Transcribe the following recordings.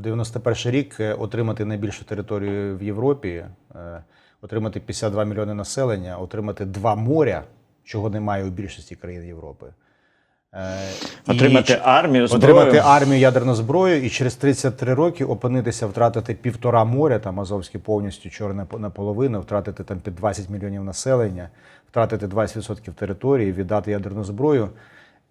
в 91 рік е, отримати найбільшу територію в Європі, е, отримати 52 мільйони населення, отримати два моря, чого немає у більшості країн Європи. Е, і Отримати армію, зброю. отримати армію ядерну зброю і через 33 роки опинитися, втратити півтора моря, там Азовське повністю чорне по- наполовину, втратити там під 20 мільйонів населення, втратити 20% території, віддати ядерну зброю.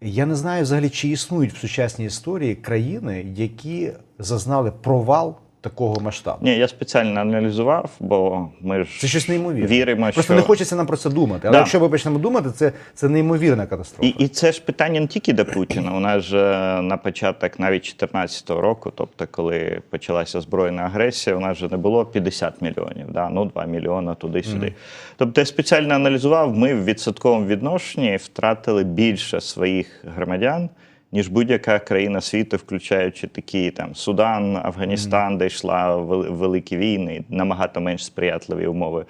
Я не знаю взагалі, чи існують в сучасній історії країни, які зазнали провал такого масштабу. Ні, я спеціально аналізував, бо ми ж Це щось неймовірне. віримо, Просто що не хочеться нам про це думати. Але Да. якщо ми почнемо думати, це, це неймовірна катастрофа. І, і це ж питання не тільки до Путіна. У нас же на початок навіть 2014 року, тобто коли почалася збройна агресія, у нас же не було 50 мільйонів, да? ну 2 мільйони туди-сюди. Тобто я спеціально аналізував, ми в відсотковому відношенні втратили більше своїх громадян. Ніж будь-яка країна світу, включаючи такі там Судан, Афганістан, де йшла вели- великі війни, набагато менш сприятливі умови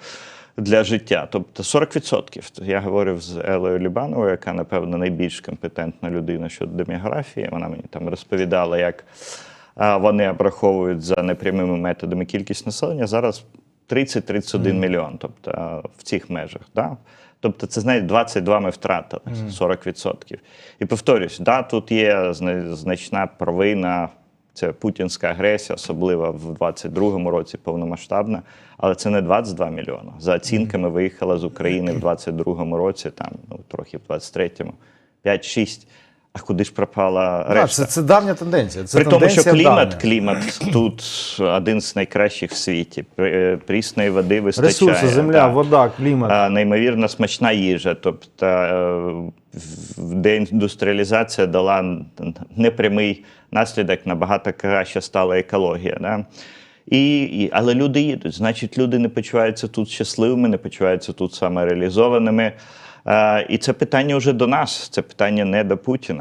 для життя. Тобто 40%. Я говорив з Елею Лібановою, яка, напевно, найбільш компетентна людина щодо демографії. Вона мені там розповідала, як вони обраховують за непрямими методами кількість населення. Зараз 30-31 мільйон, тобто в цих межах. Да? Тобто, це знаєте, 22 ми втратили, 40%. І повторюсь, да, тут є значна провина. Це путінська агресія, особливо в 22-му році повномасштабна, але це не 22 мільйони. За оцінками виїхала з України в 22-му році, там ну трохи в 23-му, 5-6. А куди ж пропала Да, це, це давня тенденція. Це При тому, що клімат, давня. клімат тут один з найкращих в світі. Е, Прісної води вистачає. Ресурси, земля, да. вода, клімат. А, неймовірно смачна їжа. Тобто е, деіндустріалізація дала непрямий наслідок, набагато краще стала екологія. Да? І, і, але люди їдуть. Значить, люди не почуваються тут щасливими, не почуваються тут самореалізованими. Е, і це питання вже до нас, це питання не до Путіна.